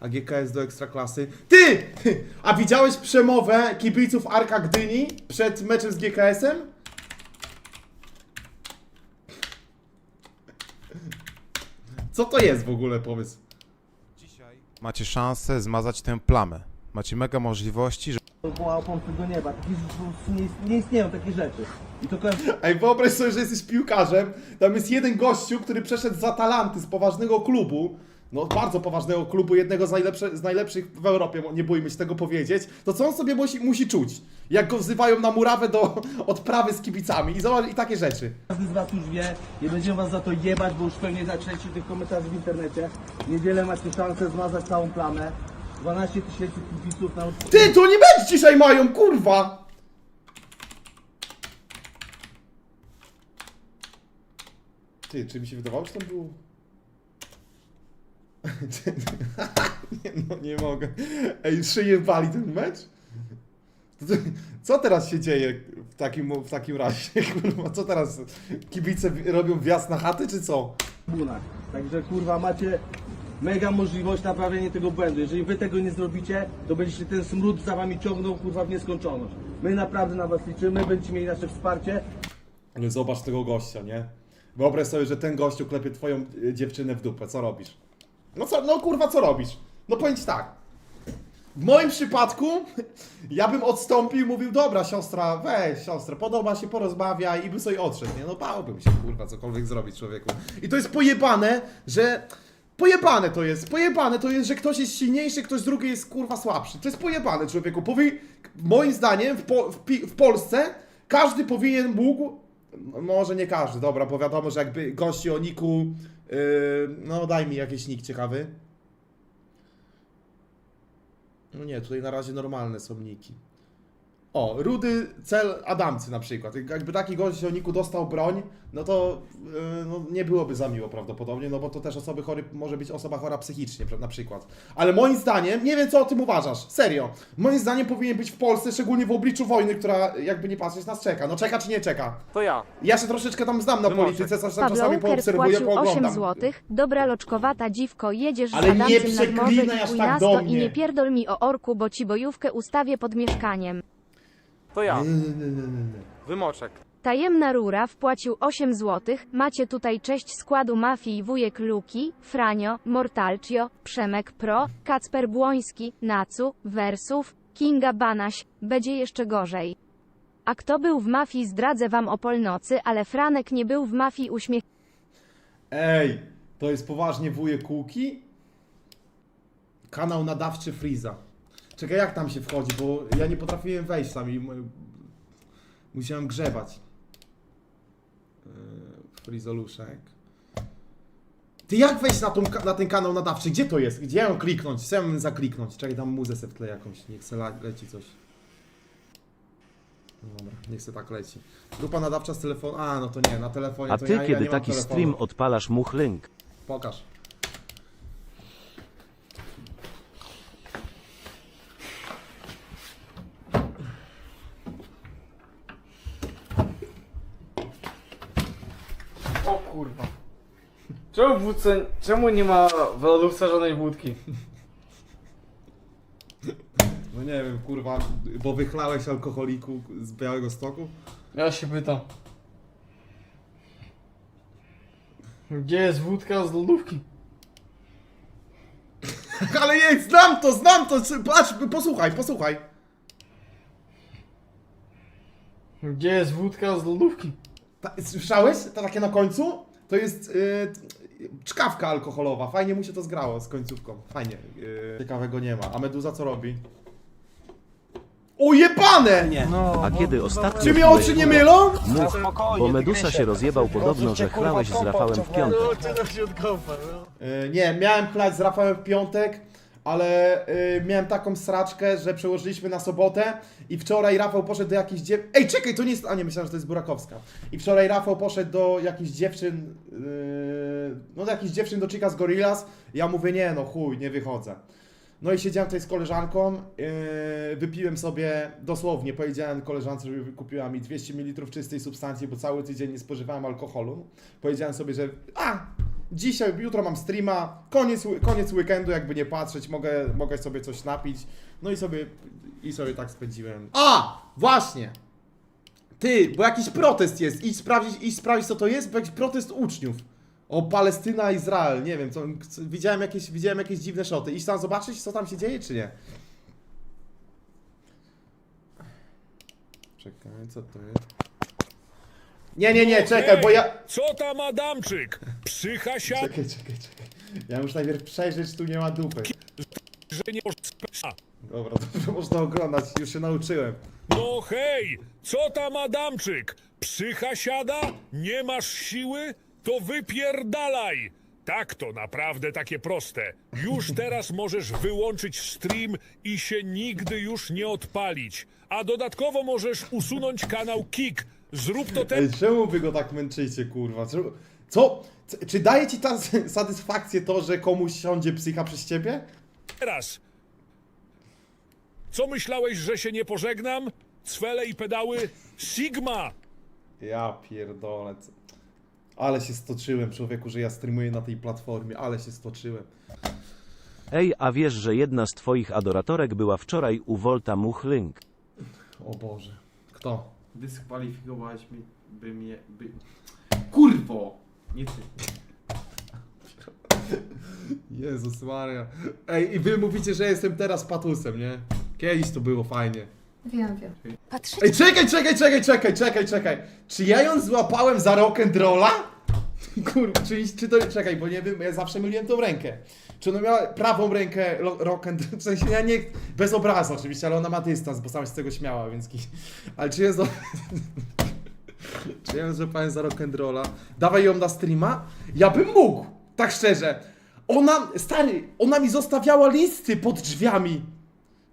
a GKS do ekstraklasy. Ty! A widziałeś przemowę kibiców Arka Gdyni przed meczem z GKS-em? Co to jest w ogóle, powiedz? Dzisiaj macie szansę zmazać tę plamę. Macie mega możliwości, że wołał pomsty do nieba. Nie, nie istnieją takie rzeczy. I to Ej, wyobraź sobie, że jesteś piłkarzem, tam jest jeden gościu, który przeszedł za talanty z poważnego klubu, no bardzo poważnego klubu, jednego z, najlepsze, z najlepszych w Europie, nie bójmy się tego powiedzieć, to co on sobie musi, musi czuć? Jak go wzywają na murawę do odprawy z kibicami i, zobacz, i takie rzeczy. każdy z was już wie. Nie będziemy was za to jebać, bo już pewnie zaczęliście tych komentarzy w internecie. W niedzielę macie szansę zmazać całą plamę. 12 tysięcy kibiców na Ty, to nie mecz dzisiaj mają, kurwa! Ty, czy mi się wydawało, że tam było... nie, no nie mogę. Ej, przyjebali ten mecz? Co teraz się dzieje w takim, w takim razie? Kurwa, co teraz? Kibice robią wjazd na chaty, czy co? Także kurwa macie mega możliwość naprawienia tego błędu. Jeżeli wy tego nie zrobicie, to będziecie ten smród za wami ciągnął kurwa w nieskończoność. My naprawdę na was liczymy, będziecie mieli nasze wsparcie. Ale zobacz tego gościa, nie? Wyobraź sobie, że ten gościu klepie twoją y, dziewczynę w dupę. Co robisz? No co, no kurwa, co robisz? No powiem tak. W moim przypadku ja bym odstąpił i mówił, dobra siostra, weź siostra, podoba się, porozmawiaj i by sobie odszedł, nie? No bałbym się, kurwa, cokolwiek zrobić człowieku. I to jest pojebane, że... Pojebane to jest, pojebane to jest, że ktoś jest silniejszy, ktoś drugi jest kurwa słabszy. To jest pojebane człowieku. Powi... Moim zdaniem w, po... w, Pi... w Polsce każdy powinien mógł no, może nie każdy, dobra, bo wiadomo, że jakby gości o niku, no daj mi jakiś nick ciekawy. No nie, tutaj na razie normalne są niki. O, Rudy Cel Adamcy na przykład. Jakby taki gość o niku dostał broń, no to yy, no, nie byłoby za miło prawdopodobnie, no bo to też osoby chory, może być osoba chora psychicznie na przykład. Ale moim zdaniem, nie wiem co o tym uważasz, serio, moim zdaniem powinien być w Polsce, szczególnie w obliczu wojny, która jakby nie patrzeć nas czeka. No czeka czy nie czeka? To ja. Ja się troszeczkę tam znam na polityce, coś tam czasami poobserwuję, wpłacił 8 pooglądam. złotych. Dobra loczkowata dziwko, jedziesz Ale z nie Adamcem nad morze przeklinaj i aż chuj tak do to i mnie. nie pierdol mi o orku, bo ci bojówkę ustawię pod mieszkaniem. To ja. Nie, nie, nie, nie, nie. Wymoczek. Tajemna Rura wpłacił 8 złotych. Macie tutaj cześć składu mafii wujek Luki, Franio, Mortalcio, Przemek Pro, Kacper Błoński, Nacu, Wersów, Kinga Banaś, będzie jeszcze gorzej. A kto był w mafii zdradzę wam o polnocy, ale Franek nie był w mafii uśmiech. Ej, to jest poważnie wujek Kuki? Kanał nadawczy Freeza. Czekaj, jak tam się wchodzi, bo ja nie potrafiłem wejść tam i musiałem grzebać. Yy, Freezoluszek. Ty jak wejść na, tą, na ten kanał nadawczy? Gdzie to jest? Gdzie ja ją kliknąć? Ja mam zakliknąć? Czekaj, tam muzę se w tle jakąś. Niech se la- leci coś. No Dobra, niech se tak leci. Grupa nadawcza z telefonu. A, no to nie, na telefonie A to ty, ja, ja kiedy nie mam taki stream odpalasz much link? Pokaż. Czemu w wódce, czemu nie ma w lodówce żadnej wódki? No nie wiem, kurwa, bo wychlałeś alkoholiku z Białego Stoku? Ja się pytam. Gdzie jest wódka z lodówki? Ale jej, znam to, znam to, patrz, posłuchaj, posłuchaj. Gdzie jest wódka z lodówki? Ta, słyszałeś? To takie na końcu? To jest yy, czkawka alkoholowa, fajnie mu się to zgrało z końcówką, fajnie. Yy, ciekawego nie ma. A Meduza co robi? Ujebane! Nie. A kiedy ostatnio Czy mnie oczy nie mylą? Mów, bo Medusa się rozjebał podobno, że chlałeś z Rafałem w piątek. Yy, nie, miałem chlać z Rafałem w piątek, ale yy, miałem taką sraczkę, że przełożyliśmy na sobotę i wczoraj Rafał poszedł do jakichś dziew... Ej, czekaj, to nie jest... A nie, myślałem, że to jest Burakowska. I wczoraj Rafał poszedł do jakichś dziewczyn, yy, no do jakichś dziewczyn do Chica z Gorillaz. Ja mówię, nie no, chuj, nie wychodzę. No i siedziałem tutaj z koleżanką, yy, wypiłem sobie, dosłownie powiedziałem koleżance, żeby kupiła mi 200 ml czystej substancji, bo cały tydzień nie spożywałem alkoholu. Powiedziałem sobie, że a, Dzisiaj, jutro mam streama, koniec, koniec weekendu, jakby nie patrzeć, mogę, mogę sobie coś napić. No i sobie, i sobie tak spędziłem. A! Właśnie! Ty, bo jakiś protest jest. Idź sprawdzić, idź sprawdzić co to jest, bo jakiś protest uczniów. O Palestyna, Izrael, nie wiem, co, widziałem, jakieś, widziałem jakieś dziwne szoty. Idź tam zobaczyć, co tam się dzieje, czy nie? Czekaj, co to jest? Nie, nie, nie, czekaj, bo ja... Co tam Adamczyk? Psycha siada, Czekaj, czekaj, czekaj. Ja muszę najpierw przejrzeć, tu nie ma dupy. że nie możesz... Dobra, dobrze, można oglądać, już się nauczyłem. No hej, co tam Adamczyk? Psycha siada? Nie masz siły? To wypierdalaj! Tak to naprawdę takie proste. Już teraz możesz wyłączyć stream i się nigdy już nie odpalić. A dodatkowo możesz usunąć kanał Kik. Zrób to Ej, czemu wy go tak męczycie, kurwa? Czemu- Co? C- Czy daje ci ta satysfakcję to, że komuś siądzie psycha przez ciebie? teraz. Co myślałeś, że się nie pożegnam? Cwele i pedały? Sigma! Ja pierdolę. co- Ale się stoczyłem, człowieku, że ja streamuję na tej platformie, ale się stoczyłem. Ej, a wiesz, że jedna z twoich adoratorek była wczoraj u Volta Muchlink? O Boże. Kto? Dyskwalifikowałeś mi, by mnie, by... Kurwo! Nie ty. Jezus Maria. Ej, i wy mówicie, że jestem teraz patusem, nie? Kiedyś to było fajnie. Wiem, wiem. Patrzycie Ej, czekaj, czekaj, czekaj, czekaj, czekaj, czekaj. Czy ja ją złapałem za rock'n'rolla? Kurwa, czy, czy to... Czekaj, bo nie wiem, ja zawsze myliłem tą rękę. Czy ona miała prawą rękę lo- rock'n'roll? W sensie ja nie... Bez obrazu oczywiście, ale ona ma dystans, bo sama się z tego śmiała, więc... Ale czy ja zła... Czy ja ją złapałem za rock'n'rolla? Dawaj ją na streama? Ja bym mógł, tak szczerze. Ona, stary, ona mi zostawiała listy pod drzwiami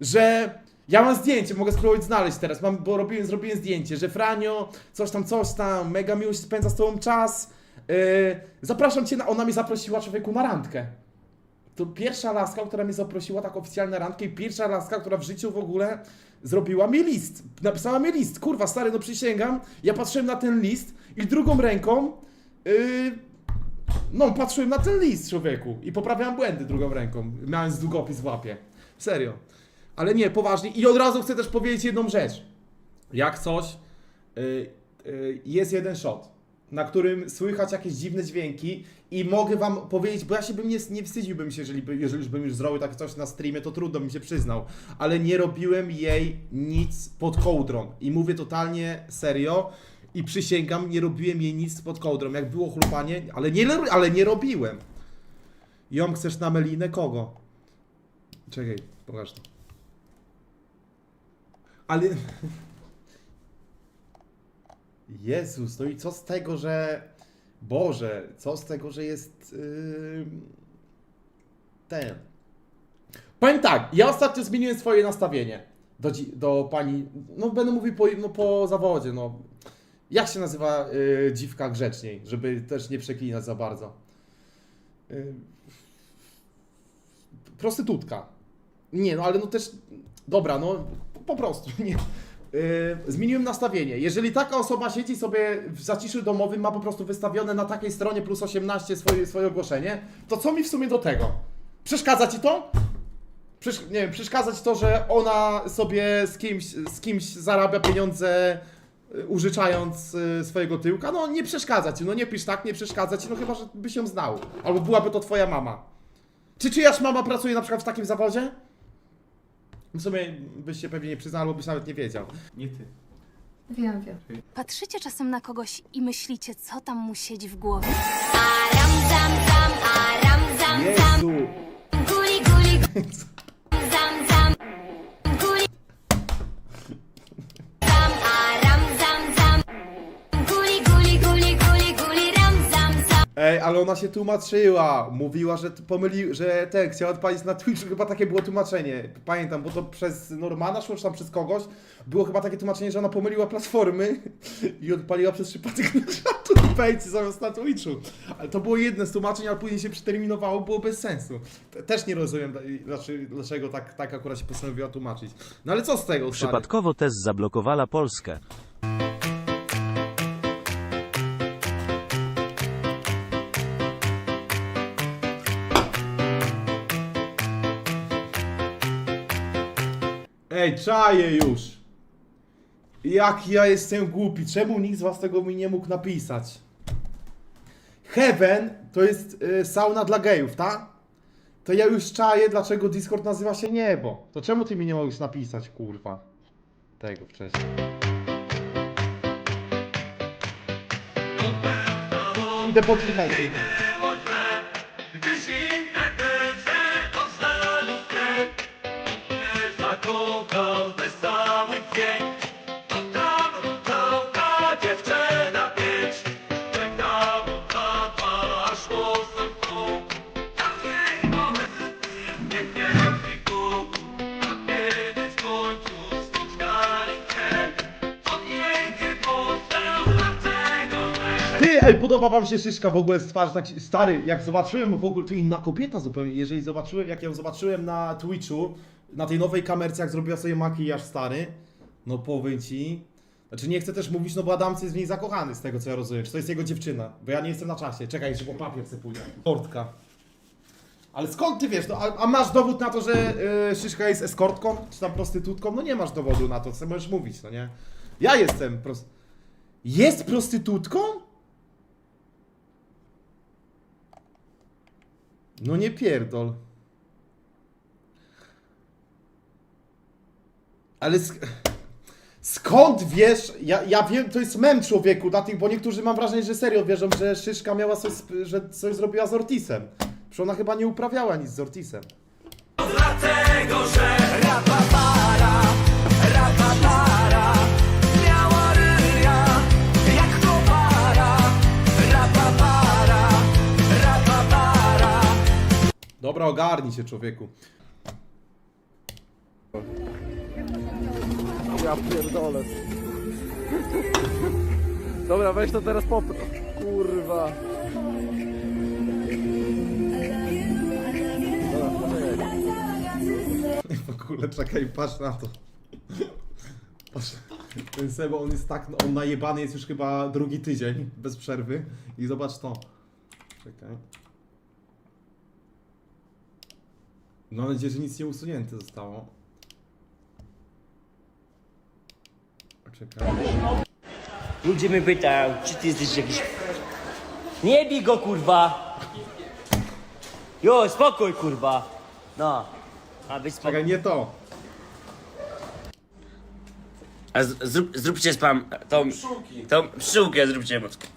że ja mam zdjęcie, mogę spróbować znaleźć teraz, mam, bo robiłem, zrobiłem zdjęcie, że Franio, coś tam, coś tam, mega miło się spędza z tobą czas, yy, zapraszam cię, na, ona mnie zaprosiła człowieku na randkę. To pierwsza laska, która mnie zaprosiła tak oficjalnie na randkę i pierwsza laska, która w życiu w ogóle zrobiła mi list, napisała mi list, kurwa stary, no przysięgam, ja patrzyłem na ten list i drugą ręką, yy, no patrzyłem na ten list człowieku i poprawiałem błędy drugą ręką, miałem z długopis w łapie, serio. Ale nie, poważnie. I od razu chcę też powiedzieć jedną rzecz. Jak coś, y, y, jest jeden shot, na którym słychać jakieś dziwne dźwięki i mogę wam powiedzieć, bo ja się bym nie, nie wstydziłbym się, jeżeli, jeżeli już bym już zrobił takie coś na streamie, to trudno bym się przyznał. Ale nie robiłem jej nic pod kołdrą. I mówię totalnie serio. I przysięgam, nie robiłem jej nic pod kołdrą. Jak było chlupanie, ale nie, ale nie robiłem. Ją chcesz na melinę? Kogo? Czekaj, pokaż to. Ale. Jezus, no i co z tego, że. Boże, co z tego, że jest. Yy... Ten. Powiem tak, ja ostatnio zmieniłem swoje nastawienie do, do pani. No, będę mówił po, no, po zawodzie, no. Jak się nazywa yy, dziwka grzeczniej, żeby też nie przeklinać za bardzo? Yy... Prostytutka. Nie, no ale no też. Dobra, no po prostu. Nie. Yy, zmieniłem nastawienie. Jeżeli taka osoba siedzi sobie w zaciszu domowym, ma po prostu wystawione na takiej stronie plus 18 swoje, swoje ogłoszenie, to co mi w sumie do tego? Przeszkadza ci to? Przesz nie wiem, przeszkadza ci to, że ona sobie z kimś, z kimś zarabia pieniądze y, użyczając y, swojego tyłka? No nie przeszkadza ci, no nie pisz tak, nie przeszkadza ci, no chyba, że byś ją znał. Albo byłaby to twoja mama. Czy czyjaś mama pracuje na przykład w takim zawodzie? W sumie byś się pewnie nie przyznał, albo byś nawet nie wiedział. Nie ty. Wiem, wiem. Patrzycie czasem na kogoś i myślicie, co tam mu siedzi w głowie? Jezu! Guli, ale ona się tłumaczyła. Mówiła, że t- pomylił, że ten chciała odpalić na Twitchu. Chyba takie było tłumaczenie. Pamiętam, bo to przez Normana szło, czy tam przez kogoś. Było chyba takie tłumaczenie, że ona pomyliła platformy i odpaliła przez przypadek na Pejcy zamiast na Twitchu. Ale to było jedne z tłumaczeń, ale później się przeterminowało, było bez sensu. Te- Też nie rozumiem, dlaczego, dlaczego tak, tak akurat się postanowiła tłumaczyć. No ale co z tego, stary? Przypadkowo też zablokowała Polskę. Czaję już. Jak ja jestem głupi, czemu nikt z was tego mi nie mógł napisać? Heaven to jest y, sauna dla gejów, tak? To ja już czaję, dlaczego Discord nazywa się niebo. To czemu ty mi nie mogłeś napisać, kurwa? Tego wcześniej. Idę po trinecie. Podoba wam się szyszka w ogóle z twarzy, tak stary, jak zobaczyłem w ogóle, to inna kobieta zupełnie, jeżeli zobaczyłem, jak ją zobaczyłem na Twitchu, na tej nowej kamerce, jak zrobiła sobie makijaż stary, no powiem ci, znaczy nie chcę też mówić, no bo Adamcy jest w niej zakochany, z tego co ja rozumiem, czy to jest jego dziewczyna, bo ja nie jestem na czasie, czekaj, że po papier chcę pójdę, Portka. Ale skąd ty wiesz, no, a, a masz dowód na to, że y, Szyszka jest eskortką, czy tam prostytutką? No nie masz dowodu na to, co możesz mówić, no nie? Ja jestem prost... Jest prostytutką? No nie pierdol. Ale sk skąd wiesz? Ja, ja wiem, to jest mem człowieku, dla tych, bo niektórzy mam wrażenie, że serio wierzą, że Szyszka miała coś, że coś zrobiła z Ortisem. Przecież ona chyba nie uprawiała nic z Ortisem. Dobra, ogarnij się człowieku. Ja pierdolę. Dobra, weź to teraz pop... Kurwa. W ogóle czekaj, patrz na to. Patrz. Ten Sebo, on jest tak, on najebany jest już chyba drugi tydzień, bez przerwy. I zobacz to. Czekaj. No mam nadzieję, że nic nie usunięte zostało. Czekaj. Ludzie mnie pytają, czy ty jesteś jakiś... Nie bij go, kurwa! Jo, spokój, kurwa! No, a być spokój. Czekaj, nie to. A z, zrób, zróbcie spam, tą... Tą pszczółkę zróbcie mocno.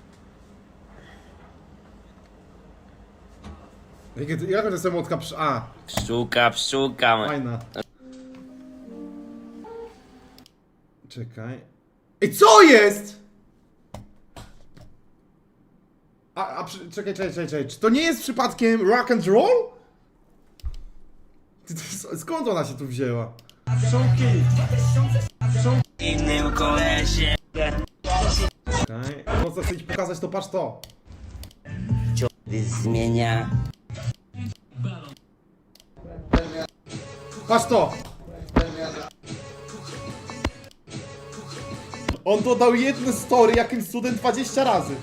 Jakie to- Jaka to jest emotka przy... A, Pszczółka, pszczółka. fajna. Czekaj. Ej, co jest? A, a przy, czekaj, czekaj, czekaj, czekaj. Czy to nie jest przypadkiem rock and roll? Ty, to, skąd ona się tu wzięła? Innym kolesie. Czekaj. No co chcę ci pokazać, to patrz to. Ciądy zmienia. Patrz to! On dodał jedno story jakimś cudem 20 razy.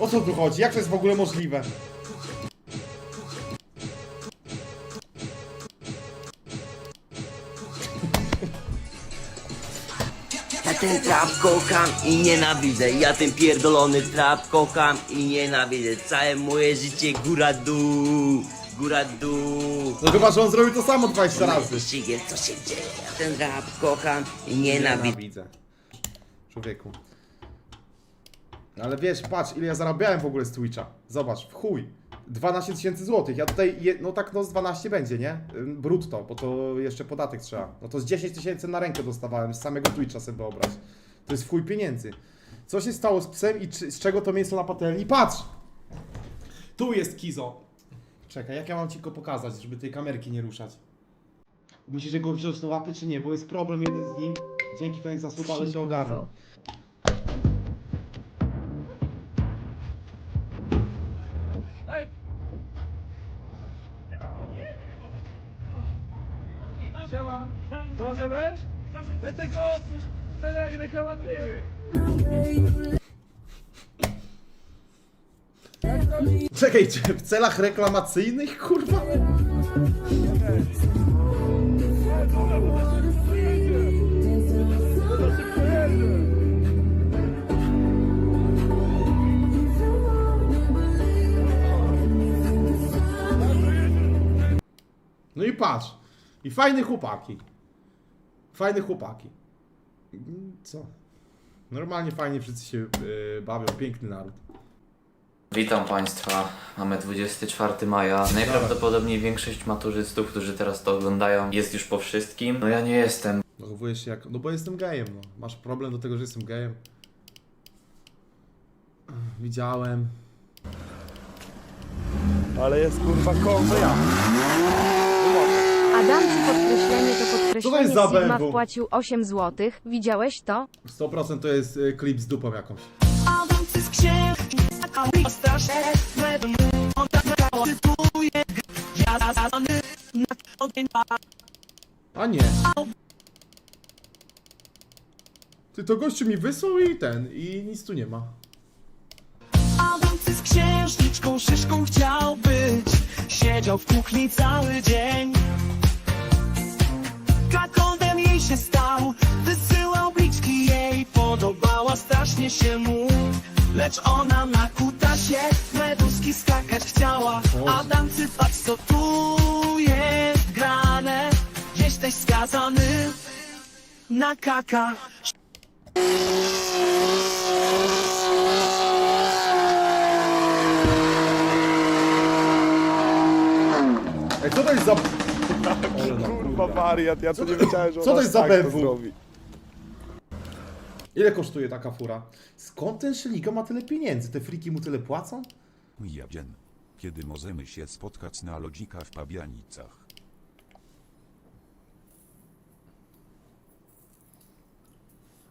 O co tu chodzi? Jak to jest w ogóle możliwe? Ja ten trap kocham i nienawidzę. Ja ten pierdolony trap kocham i nienawidzę. Całe moje życie góra dół. Góra dół. No chyba, że on zrobił to samo 20 razy. Wyścigiem, co się dzieje? Ja ten rap kocham i nienawidzę. Nienawidzę. Człowieku. No Ale wiesz, patrz, ile ja zarabiałem w ogóle z Twitcha. Zobacz, w chuj. 12 tysięcy złotych. Ja tutaj, je, no tak, no z 12 będzie, nie? Ym, Brutto, bo to jeszcze podatek trzeba. No to z 10 tysięcy na rękę dostawałem z samego Twitcha sobie wyobraź. To jest w chuj pieniędzy. Co się stało z psem i czy, z czego to mięso na patelni? Patrz! Tu jest Kizo. Czekaj, jak ja mam ci go pokazać, żeby tej kamerki nie ruszać? Musisz go wziąć do łapy, czy nie? Bo jest problem jeden z nim. Dzięki Fenix za słowa, ale się ogarnął. Czekaj, czy w celach reklamacyjnych, kurwa? No i patrz. I fajne chłopaki. Fajne chłopaki. Co? Normalnie fajnie wszyscy się yy, bawią. Piękny naród. Witam Państwa. Mamy 24 maja. Najprawdopodobniej większość maturzystów, którzy teraz to oglądają, jest już po wszystkim. No ja nie jestem. Zachowujesz się jak... No bo jestem gejem, no. Masz problem do tego, że jestem gejem? Widziałem. Ale jest kurwa konto ja. Adamcu podkreślenie to podkreślenie Co to jest za Sigma BMW? wpłacił 8 zł. Widziałeś to? 100% to jest y, klip z dupą jakąś. A nie. Ty to gościu mi wysłał i ten, i nic tu nie ma. z księżniczką szyszką chciał być Siedział w kuchni cały dzień Kakondem jej się stał Wysyłał bliczki jej Podobała strasznie się mu Lecz ona na kutasie Meduski skakać chciała Adam ty patrz co tu jest grane Jesteś skazany na kaka Ej, co to jest za... Kurwa wariat, ja to nie wiedziałem, że Co to jest za tak to BMW? zrobi. Ile kosztuje taka fura? Skąd ten Szeliga ma tyle pieniędzy? Te friki mu tyle płacą? Jeden. Kiedy możemy się spotkać na lodzika w Pabianicach?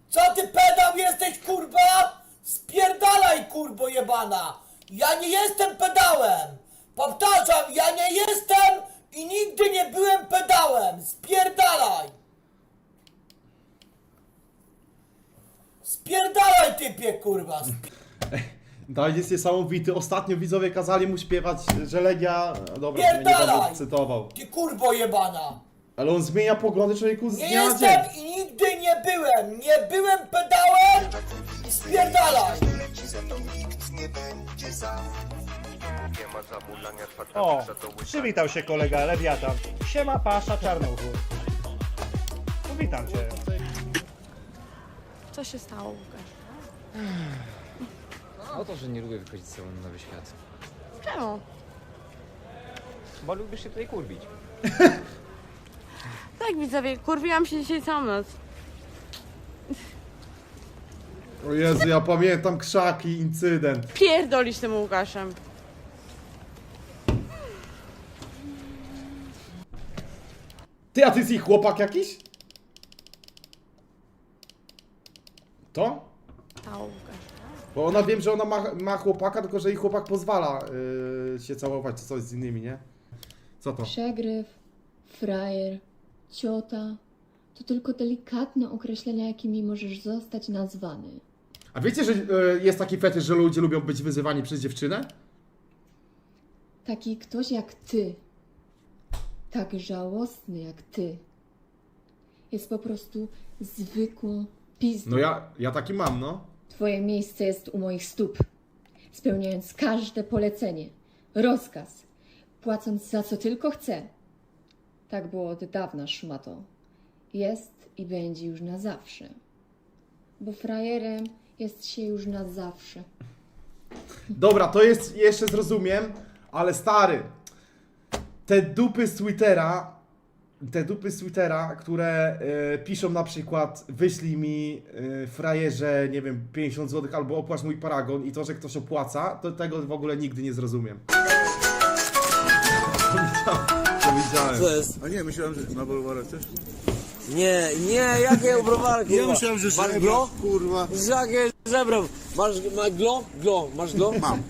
Co ty pedał jesteś kurwa? Spierdalaj kurbo jebana! Ja nie jestem pedałem! Powtarzam, ja nie jestem i nigdy nie byłem pedałem! Spierdalaj! Spierdalaj typie kurwa! To jest niesamowity. Ostatnio widzowie kazali mu śpiewać, że Legia... Dobra, to nie Pierdalaj! będę cytował. Ty kurbo jebana! Ale on zmienia poglądy człowieku z Nie dnia na dzień. jestem i nigdy nie byłem! Nie byłem pedałem i spierdalaj! O, przywitał się kolega Lewiatan. Siema pasza czarnuchu. No, witam cię. Co się stało, Łukasz? O to, że nie lubię wychodzić z na nowy świat. Czemu? Bo lubisz się tutaj kurwić. Tak, widzowie, kurwiłam się dzisiaj całą noc. O Jezu, ja pamiętam krzaki, incydent. Pierdolisz tym Łukaszem. Ty, a ty jesteś chłopak jakiś? To? Bo ona wiem, że ona ma, ma chłopaka, tylko że jej chłopak pozwala yy, się całować czy coś z innymi, nie? Co to? Przegryw, frajer, ciota. To tylko delikatne określenia, jakimi możesz zostać nazwany. A wiecie, że yy, jest taki fetysz, że ludzie lubią być wyzywani przez dziewczynę? Taki ktoś jak ty, tak żałosny jak ty, jest po prostu zwykłą pizdą. No ja, ja taki mam, no. Twoje miejsce jest u moich stóp, spełniając każde polecenie, rozkaz, płacąc za co tylko chcę. Tak było od dawna, szmato. Jest i będzie już na zawsze. Bo frajerem jest się już na zawsze. Dobra, to jest, jeszcze zrozumiem, ale stary, te dupy z Twittera, te dupy z Twittera, które e, piszą na przykład wyślij mi e, frajerze, nie wiem, 50 zł albo opłać mój paragon i to, że ktoś opłaca, to tego w ogóle nigdy nie zrozumiem. To widziałem. To widziałem. jest? A nie, myślałem, że na bulwarach też. Nie, nie, jakie browarki? Ja myślałem, że Masz glo? kurwa. Jakie żebro? Masz, masz glo? Glo, masz glo? Mam.